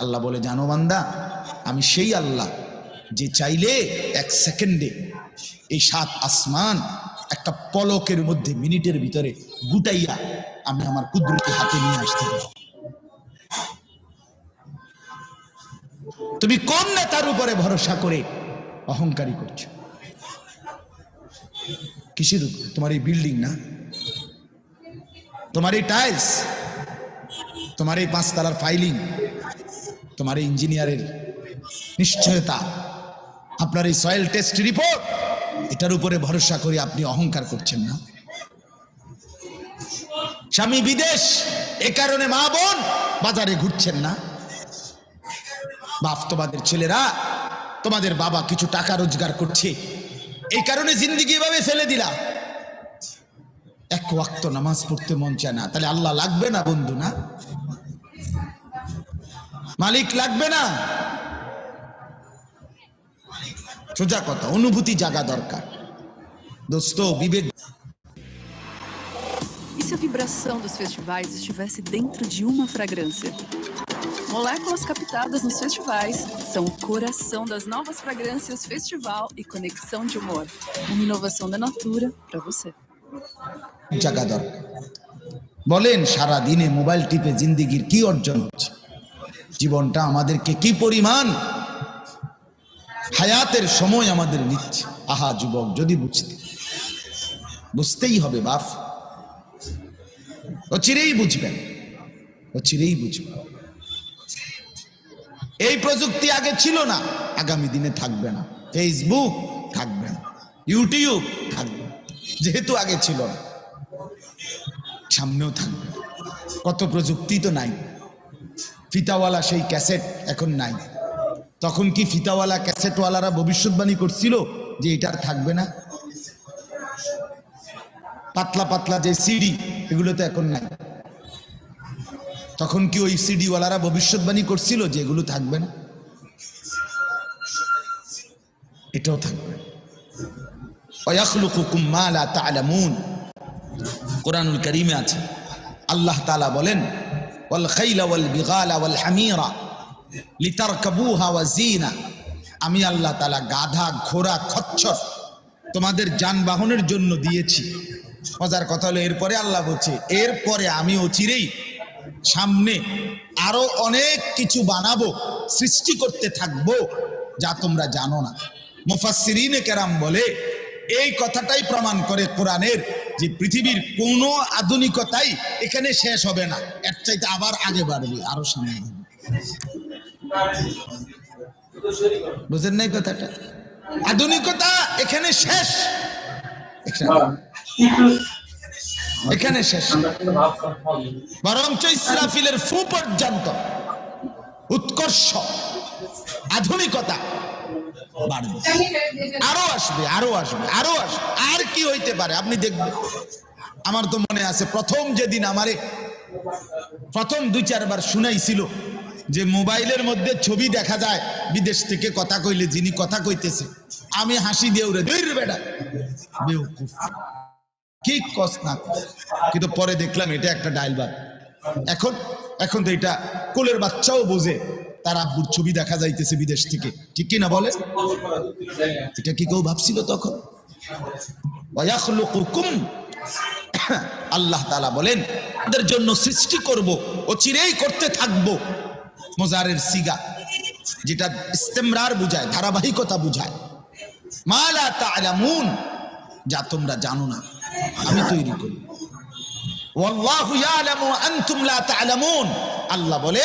আল্লাহ বলে, জানো বান্দা, আমি সেই আল্লাহ যে চাইলে এক সেকেন্ডে এই সাত আসমান একটা পলকের মধ্যে মিনিটের ভিতরে গুটাইয়া আমি আমার কুদরতি হাতে নিয়ে আসতে তুমি কোন নেতার উপরে ভরসা করে অহংকারী করছ? কিসের উপরে? তোমার এই বিল্ডিং না? তোমার এই টাইলস তোমার এই পাঁচতলার ফাইলিং তোমার এই ইঞ্জিনিয়ারের নিশ্চয়তা, আপনার এই সয়েল টেস্ট রিপোর্ট এটার উপরে ভরসা করে আপনি অহংকার করছেন না। স্বামী বিদেশ, এ কারণে মা বোন বাজারে ঘুরছেন না। বাফ তোমাদের ছেলেরা, তোমাদের বাবা কিছু টাকা রোজগার করছে, এই কারণে জিন্দিগি এভাবে ফেলে দিলা। এক ওয়াক্ত নামাজ পড়তে মন চায় না, তাহলে আল্লাহ লাগবে না বন্ধু না? মালিক লাগবে না সোজা কথা অনুভূতি জাগা দরকার দোস্ত বিবেক E se a vibração dos festivais estivesse dentro de uma fragrância? Moléculas captadas nos festivais são o coração das novas fragrâncias Festival e Conexão de Humor. Uma inovação da Natura para você. জাগা দরকার বলেন সারা দিনে mobile টিপে জিন্দিগির কি অর্জন হচ্ছে জীবনটা আমাদেরকে কি পরিমাণ হায়াতের সময় আমাদের নিচ্ছে? আহা, যুবক, যদি বুঝতে। বুঝতেই হবে, বাপ। চিরেই বুঝবেন ও চিরেই বুঝবেন এই প্রযুক্তি আগে ছিল না, আগামী দিনে থাকবে না। ফেসবুক থাকবে না ইউটিউব থাকবে যেহেতু আগে ছিল না, সামনেও থাকবে কত প্রযুক্তি তো নাই। ফিতাওয়ালা সেই ক্যাসেট এখন নাই। তখন কি ফিতাওয়ালা ক্যাসেটওয়ালারা ভবিষ্যৎবাণী করছিল যে এটা থাকবে না? পাতলা পাতলা যে সিডি এগুলো তো এখন নাই। তখন কি ওই সিডিওয়ালারা ভবিষ্যৎবাণী করছিল যে এগুলো থাকবে না? এটাও থাকবে কোরআনুল করিমে আছে। আল্লাহ তালা বলেন ওয়াল হামিরা লিতারকাবুহা ওয়া জিনা আমি আল্লাহ তাআলা গাধা, ঘোড়া, খচ্চর তোমাদের যানবাহনের জন্য দিয়েছি। মজার কথা হলো, এরপরে আল্লাহ বলছে, এরপরে আমি অচিরেই সামনে আরও অনেক কিছু বানাবো, সৃষ্টি করতে থাকব, যা তোমরা জানো না। মুফাসসিরিনে কেরাম বলে, এই কথাটাই প্রমাণ করে কোরআনের যে পৃথিবীর কোনো আধুনিকতাই এখানে শেষ হবে না। এর চাইতে আবার আগে বাড়বে, আরও সামনে। বুঝেন নাই কথাটা? আধুনিকতা এখানে শেষ। এখানে শেষ। বরঞ্চ ইসরাফিলের ফু পর্যন্ত উৎকর্ষ, আধুনিকতা বাড়বে। আরও আসবে আরও আসবে আরও আসবে। আর কি হইতে পারে, আপনি দেখবেন। আমার তো মনে আছে, প্রথম যেদিন আমারে, প্রথম দুই চারবার শুনাইছিল যে মোবাইলের মধ্যে ছবি দেখা যায়, বিদেশ থেকে কথা কইলে যিনি কথা কইতেছে, আমি হাসি দিয়ে উড়ে দৈর বেটা। কি কস না। কিন্তু পরে দেখলাম এটা একটা ডাইলবার এখন এখন তো এটা কোলের বাচ্চাও বোঝে। তার আব্বুর ছবি দেখা যাইতেছে বিদেশ থেকে। ঠিক কি না বলে এটা কি কেউ ভাবছিল তখন? আল্লাহ তাআলা বলেন তাদের জন্য সৃষ্টি করব ও চিরেই করতে থাকব। মোজারের সিগা, যেটা ইস্তেমরার বুঝায়, ধারাবাহিকতা বুঝায়। মালা তাআলামুন যা তোমরা জানো না, আমি তৈরি করি। তা'লামুন। আল্লাহ বলে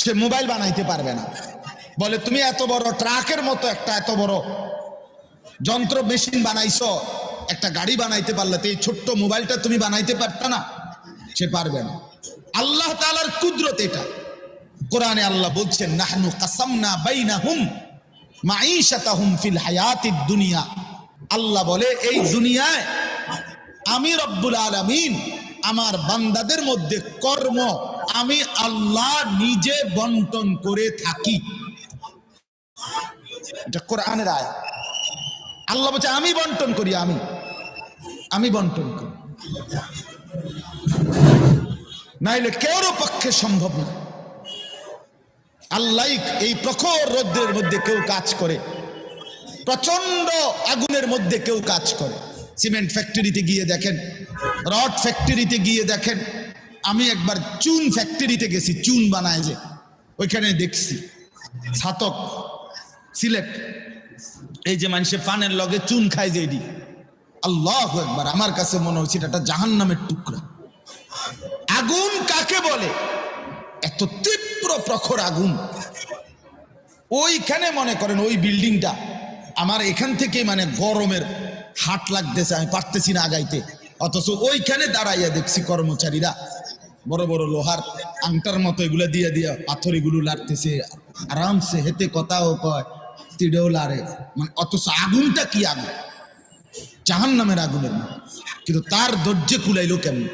সে মোবাইল বানাইতে পারবে না। বলে, তুমি এত বড় ট্রাকের মতো একটা এত বড় যন্ত্র মেশিন বানাইছো, একটা গাড়ি বানাইতে পারলে তো এই ছোট্ট মোবাইলটা তুমি বানাইতে পারত না? সে পারবে না। আল্লাহ তাআলার কুদরত এটা। কোরআনে আল্লাহ বলছেন, নাহনু কাসামনা বাইনাহুম মাঈশাতাহুম ফিল হায়াতিদ দুনিয়া। আল্লাহ বলে, এই দুনিয়ায় আমি রব্বুল আলামিন আমার বান্দাদের মধ্যে কর্ম আমি আল্লাহ নিজে বন্টন করে থাকি। আল্লাহ বলছে, আমি বন্টন করি, আমি। আমি বন্টন করি। নাইলে কেউরও পক্ষে সম্ভব না। আল্লাহ এই প্রখর রৌদ্রের মধ্যে কেউ কাজ করে। প্রচণ্ড আগুনের মধ্যে কেউ কাজ করে। সিমেন্ট ফ্যাক্টরিতে গিয়ে দেখেন, রড ফ্যাক্টরিতে গিয়ে দেখেন আমি একবার চুন ফ্যাক্টরিতে গেছি, চুন বানায় যে, ওইখানে দেখছি। ছাতক, সিলেট। এই যে মানুষে পানের লগে চুন খায় যে আল্লাহ একবার আমার কাছে মনে হচ্ছে এটা একটা জাহান নামের টুকরা। আগুন কাকে বলে? এত তীব্র প্রখর আগুন। ওইখানে মনে করেন ওই বিল্ডিংটা আমার এখান থেকে মানে গরমের হাট লাগতেছে, আমি পারতেছি না আগাইতে। অথচ ওইখানে দাঁড়াইয়া দেখছি কর্মচারীরা। বড় বড় লোহার আংটার মতো এগুলো দিয়ে দিয়ে পাথর এগুলো লাড়তেছে। আরামসে হেতে কথাও কয় তিড়েও লাড়ে। মানে অথচ আগুনটা কি আগুন? জাহান নামের আগুনের। কিন্তু তার ধৈর্য কুলাইলো কেমন?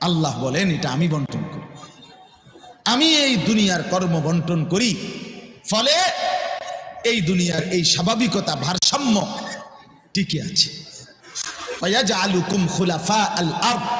আল্লাহ বলেন, এটা আমি বন্টন করি। আমি এই দুনিয়ার কর্ম বন্টন করি। ফলে এই দুনিয়ার এই স্বাভাবিকতা ভারসাম্য টিকে আছে। ওয়াজআলুকুম খুলাফা আল আরদ।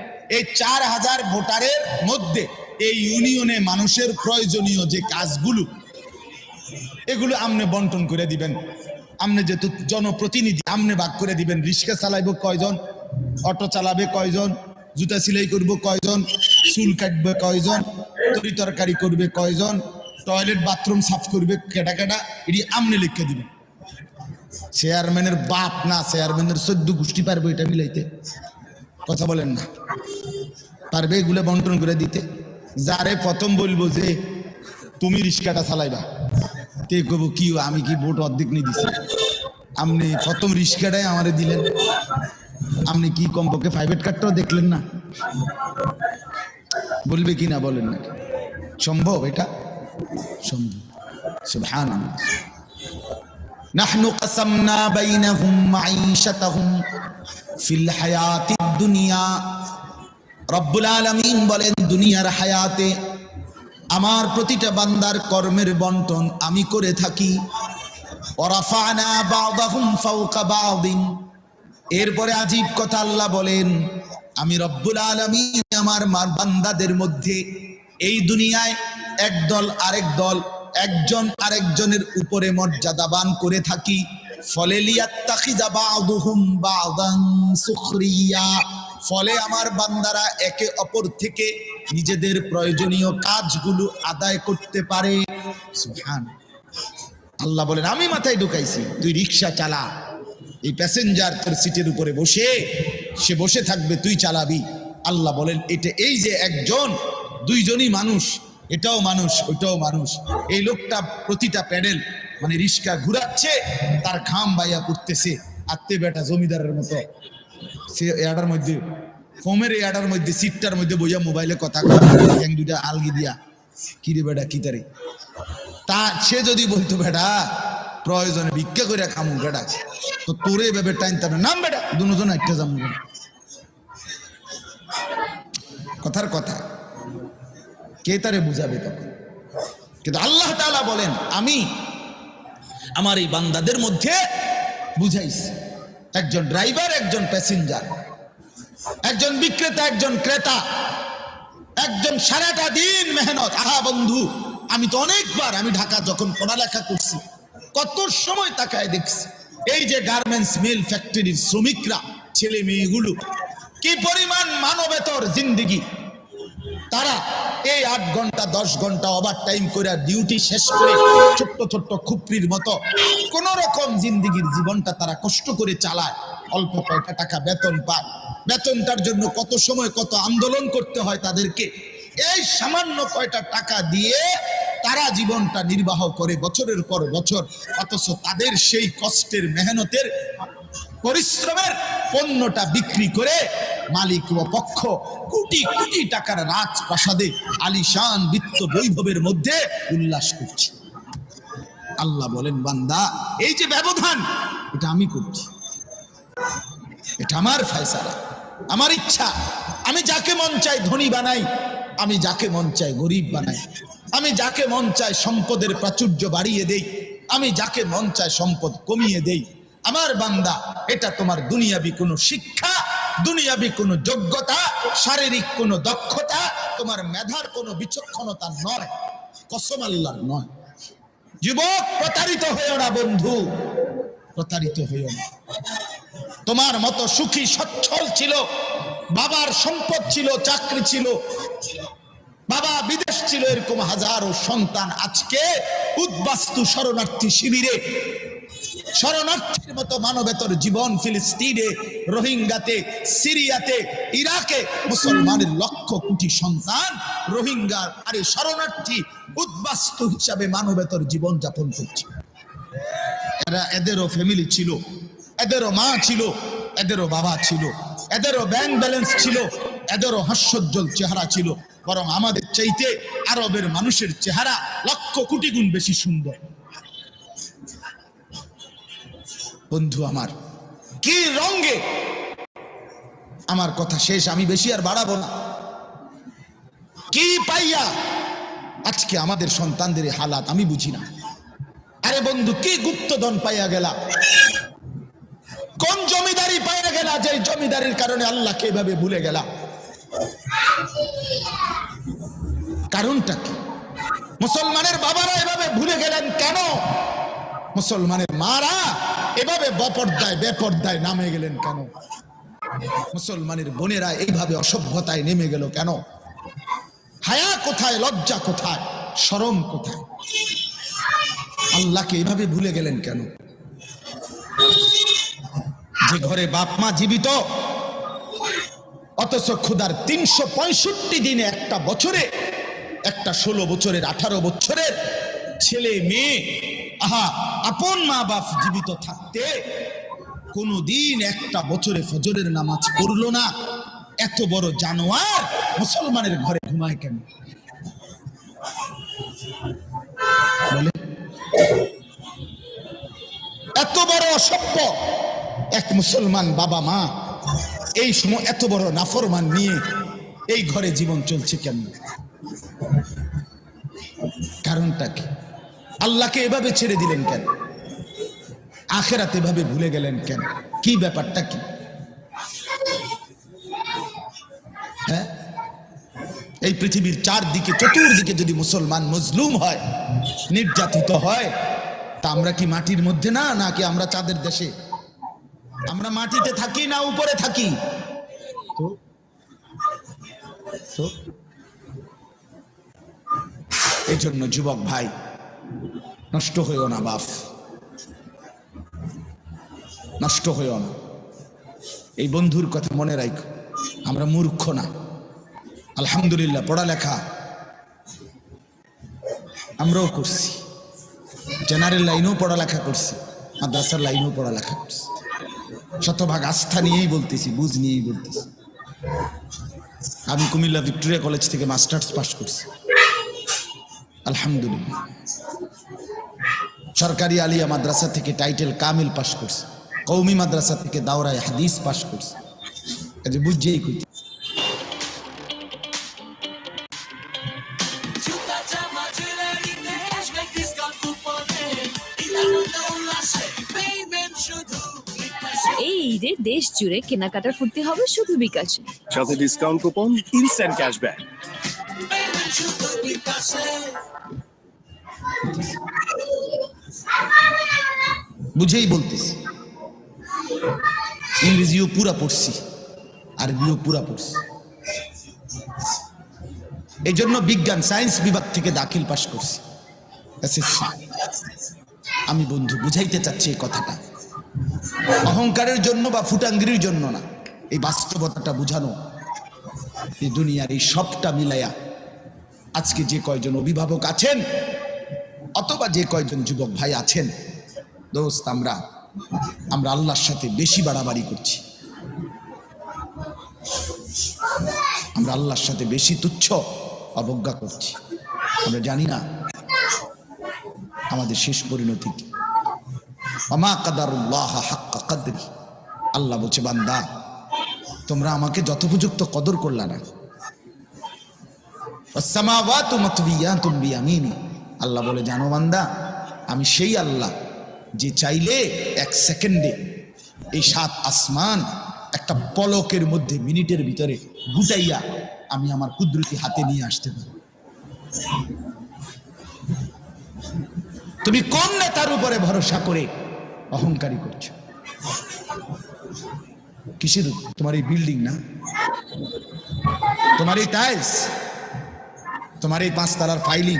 এই চার হাজার ভোটারের মধ্যে এই ইউনিয়নে মানুষের প্রয়োজনীয় যে কাজগুলো, এগুলো আমনে বন্টন করে দিবেন। আমনে যেহেতু জনপ্রতিনিধি, আমনে ভাগ করে দিবেন। রিক্সা চালাইব কয়জন? অটো চালাবে কয়জন? জুতা সেলাই করব কয়জন? চুল কাটবে কয়জন? তরি তরকারি করবে কয়জন? টয়লেট, বাথরুম সাফ করবে কেটা কেটা এটি আমনে লিখে দিবেন। চেয়ারম্যানের বাপ না, চেয়ারম্যানের চোদ্দ গোষ্ঠী পারবে এটা মিলাইতে। কথা বলেন না পারবে এগুলো বন্টন করে দিতে যারে প্রথম বলবো যে তুমি রিক্সাটা চালাইবা তে কব কি আমি কি ভোট অর্ধেক নিয়ে দিছি আপনি প্রথম রিক্সাটাই আমারে দিলেন আপনি কি কমপক্ষে প্রাইভেট কার্ডটাও দেখলেন না বলবে কি না বলেন না সম্ভব এটা সম্ভব সুবহানাল্লাহ نحن قسمنا بينهم معيشتهم ফিল হায়াতি দুনিয়া। রব্বুল আলমিন বলেন, দুনিয়ার হায়াতে আমার প্রতিটা বান্দার কর্মের বন্টন আমি করে থাকি। এরপরে আজীব কথা আল্লাহ বলেন, আমি রব্বুল আলমিন আমার মার বান্দাদের মধ্যে এই দুনিয়ায় একদল আরেক দল, একজন আরেকজনের উপরে মর্যাদাবান করে থাকি। ফলে ফলে আমার বান্দারা একে অপর থেকে নিজেদের প্রয়োজনীয় কাজগুলো আদায় করতে পারে। আল্লাহ বলেন, আমি মাথায় ঢুকাইছি, তুই রিক্সা চালা। এই প্যাসেঞ্জার তোর সিটের উপরে বসে, সে বসে থাকবে, তুই চালাবি। আল্লাহ বলেন, এটা এই যে একজন, দুইজনই মানুষ, এটাও মানুষ, ওইটাও মানুষ। এই লোকটা প্রতিটা প্যাডেল মানে রিক্সা ঘুরাচ্ছে, তার খাম বাইয়া পড়তেছে আত্মে বেটা জমিদারের মতো। সে এটার মধ্যে, ফোমের এটার মধ্যে, সিটটার মধ্যে বইয়া মোবাইলে কথা কয় দুইটা আলগি দিয়া। কি রে বেটা কি তারে? তা সে যদি বলতো বেটা প্রয়োজনে ভিক্ষা করে খামু বেটা তো তোরে ভেবে টাইম তার নাম বেটা দুজন একটা যাব কথার কথা। কে তারে বুঝাবে তখন? কিন্তু আল্লাহ তাআলা বলেন, আমি আমার এই বান্দাদের মধ্যে বুঝাইছি। একজন ড্রাইভার একজন প্যাসেঞ্জার একজন বিক্রেতা, একজন ক্রেতা, একজন সারাটা দিন মেহনত। আহা বন্ধু, আমি তো অনেকবার আমি ঢাকা যখন পড়ালেখা করছি, কত সময় তাকায় দেখছি। এই যে গার্মেন্টস মিল ফ্যাক্টরির শ্রমিকরা, ছেলে মেয়েগুলো, কি পরিমাণ মানবেতর জিন্দিগি। তারা এই আট ঘণ্টা, দশ ঘণ্টা ওভার টাইম করে ডিউটি শেষ করে ছোট্ট ছোট্ট খুপড়ির মতো কোন রকম জিন্দিগির জীবনটা তারা কষ্ট করে চালায়। অল্প কয়টা টাকা বেতন পায়। বেতনটার জন্য কত সময়, কত আন্দোলন করতে হয় তাদেরকে? এই সামান্য কয়টা টাকা দিয়ে তারা জীবনটা নির্বাহ করে বছরের পর বছর। অথচ তাদের সেই কষ্টের মেহনতের, পরিশ্রমের পণ্যটা বিক্রি করে মালিক ও পক্ষ কোটি কোটি টাকার রাজপ্রাসাদে আলিশান বিত্ত বৈভবের মধ্যে উল্লাস করছে। আল্লাহ বলেন, বান্দা, এই যে ব্যবধান, এটা আমি করছি। এটা আমার ফয়সালা, আমার ইচ্ছা। আমি যাকে মন চাই ধনী বানাই, আমি যাকে মন চাই গরিব বানাই। আমি যাকে মন চাই সম্পদের প্রাচুর্য বাড়িয়ে দেই, আমি যাকে মন চাই সম্পদ কমিয়ে দেই। আমার বান্দা, এটা তোমার দুনিয়াবি কোনো শিক্ষা দুনিয়াবি কোনো যোগ্যতা, শারীরিক কোনো দক্ষতা, তোমার মেধার কোনো বিচক্ষণতা নয়। কসম আল্লাহর নয়। যুবক, প্রতারিত হয়েও না বন্ধু। প্রতারিত হয়েও না। তোমার মতো সুখী, সচ্ছল ছিল। বাবার সম্পদ ছিল, চাকরি ছিল। বাবা বিদেশ ছিল, এরকম হাজারো সন্তান আজকে উদ্বাস্তু শরণার্থী শিবিরে। শরণার্থীর মতো মানবেতর জীবন ফিলিস্তিনে, রোহিঙ্গাতে, সিরিয়াতে, ইরাকে, মুসলমানের লক্ষ কোটি সন্তান রোহিঙ্গার আরে শরণার্থী, উদ্বাস্তু হিসাবে মানবেতর জীবন যাপন করছে। এরা এদেরও ফ্যামিলি ছিল, এদেরও মা ছিল, এদেরও বাবা ছিল, এদেরও ব্যাংক ব্যালেন্স ছিল, এদেরও হাস্যোজ্জ্বল চেহারা ছিল, বরং আমাদের চাইতে আরবের মানুষের চেহারা লক্ষ কোটি গুণ বেশি সুন্দর। বন্ধু আমার। কি রঙ্গে আমার কথা শেষ, আমি বেশি আর বাড়াবো না। কি পাইয়া? আজকে আমাদের সন্তানদের হালাত, আমি বুঝি না। আরে বন্ধু, কি গুপ্তধন পাইয়া গেলা? কোন জমিদারি পাইয়া গেলা যে জমিদারির কারণে আল্লাহকে এভাবে ভুলে গেলা? কারণটা কি? মুসলমানের বাবারা এভাবে ভুলে গেলেন কেন? মুসলমানের মারা এভাবে বপর্দায়, বেপর্দায় নামে গেলেন কেন? মুসলমানের বোনেরা এইভাবে অসভ্যতায় নেমে গেল কেন? হায়া কোথায়, লজ্জা কোথায়, শরম কোথায়? আল্লাহকে এভাবে ভুলে গেলেন কেন? যে ঘরে বাপ মা জীবিত, অথচ ক্ষুধার তিনশো পঁয়ষট্টি দিনে একটা বছরে, একটা ষোলো বছরের, আঠারো বছরের ছেলে মেয়ে আহা, আপন মা বাপ জীবিত থাকতে কোনোদিন একটা বছরে ফজরের নামাজ পড়ল না। এত বড় জানোয়ার মুসলমানের ঘরে ঘুমায় কেন? বলে, এত বড় অসভ্য এক মুসলমান বাবা মা, এই সময় এত বড় নাফরমান নিয়ে এই ঘরে জীবন চলছে কেন? কারণটা কি? আল্লাহকে এভাবে ছেড়ে দিলেন কেন? আখেরাতে এভাবে ভুলে গেলেন কেন? কি ব্যাপারটা কি? হ্যাঁ? এই পৃথিবীর চারদিকে, চতুর্দিকে যদি মুসলমান মজলুম হয়, নির্যাতিত হয়, তা আমরা কি মাটির মধ্যে না? নাকি আমরা চাঁদের দেশে? আমরা মাটিতে থাকি না উপরে থাকি? তো? তো? এই জন্য যুবক ভাই নষ্ট হইও না, বাপ। নষ্ট হইও না। এই বন্ধুর কথা মনে রাখ, আমরা মূর্খ না। আলহামদুলিল্লাহ, পড়ালেখা আমরাও করছি। জেনারেল লাইনেও পড়ালেখা করছি, মাদ্রাসার লাইনেও পড়ালেখা করছি। শতভাগ আস্থা নিয়েই বলতেছি, বুঝ নিয়েই বলতেছি। আমি কুমিল্লা ভিক্টোরিয়া কলেজ থেকে মাস্টার্স পাস করছি। আলহামদুলিল্লাহ। সরকারি আলিয়া মাদ্রাসা থেকে টাইটেল কামিল পাশ করছি। কৌমি মাদ্রাসা থেকে দাওরায় হাদিস পাশ করছি। কাজে কইতে বিকাশে। এই ঈদে দেশ জুড়ে কেনাকাটার ফুর্তি হবে শুধু বিকাশে। সাথে ডিসকাউন্ট কুপন ইনস্ট্যান্ট ক্যাশব্যাক শুধু বিকাশে। বুঝেই বলতেছি। ইংরেজিও পুরা পড়ছি আরবিও পুরা পড়ছি। এই জন্য বিজ্ঞান, সায়েন্স বিভাগ থেকে দাখিল পাশ করছি। আমি বন্ধু, বুঝাইতে চাচ্ছি এই কথাটা। অহংকারের জন্য বা ফুটাঙ্গির জন্য না, এই বাস্তবতাটা বুঝানো। এই দুনিয়ার এই সবটা মিলাইয়া আজকে যে কয়জন অভিভাবক আছেন অথবা যে কয়জন যুবক ভাই আছেন, দোস্ত আমরা আমরা আল্লাহর সাথে বেশি বাড়াবাড়ি করছি। আমরা আল্লাহর সাথে বেশি তুচ্ছ অবজ্ঞা করছি। আমরা জানি না আমাদের শেষ পরিণতি কি। অমা কাদারুল্লাহ হাক্কা কাদরি। আল্লাহ বলছে, বান্দা, তোমরা আমাকে যথোপযুক্ত কদর করলা না। ওয়াসসামাওয়াতু মাতবিয়াতুম বিয়ামিনি। আল্লাহ বলে, জানো বান্দা, আমি সেই আল্লাহ যে চাইলে এক সেকেন্ডে এই সাত আসমান একটা পলকের মধ্যে মিনিটের ভিতরে গুটাইয়া আমি আমার কুদরতি হাতে নিয়ে আসতে পারি। তুমি কোন নেতার উপরে ভরসা করে অহংকারী করছ? কিসের? তোমার এই বিল্ডিং না? তোমার এই টাইলস? তোমার এই পাঁচতলার ফাইলিং?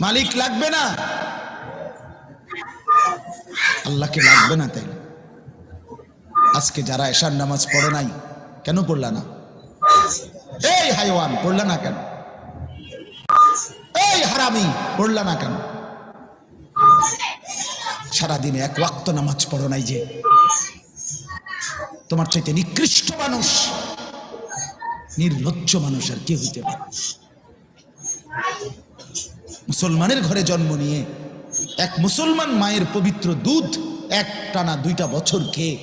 মালিক লাগবে না? আল্লাহকে লাগবে না তাই। আজকে যারা এশার নামাজ পড়ে নাই, কেন পড়লা না? এই হাইওয়ান, পড়লা না কেন? এই হারামি, পড়লা না কেন? সারাদিনে এক ওয়াক্ত নামাজ পড়ো নাই যে। তোমার চাইতে নিকৃষ্ট মানুষ, নির্লজ্জ মানুষ আর কে হইতে পারে? মুসলমানের ঘরে জন্ম নিয়ে এক মুসলমান মায়ের পবিত্র দুধ এক টানা দুইটা বছর খেয়ে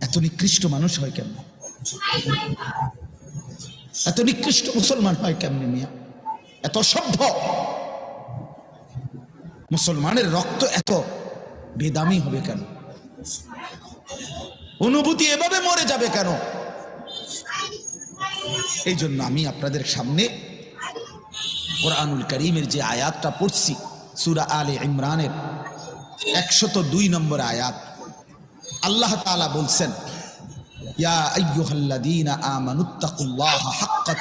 এত নিকৃষ্ট মানুষ হয় কেমন? এত নিকৃষ্ট মুসলমান হয় কেমনে মিয়া? এত সভ্য মুসলমানের রক্ত এত বেদামি হবে কেন? অনুভূতি এভাবে মরে যাবে কেন? এই জন্য আমি আপনাদের সামনে কোরআনুল করিমের যে আয়াতটা পড়ছি, সুরা আলে ইমরানের একশত দুই নম্বর আয়াত। আল্লাহ তালা বলছেন, ইয়া আইয়ুহাল্লাদিনা আমানুত্তাকুল্লাহ হাক্কা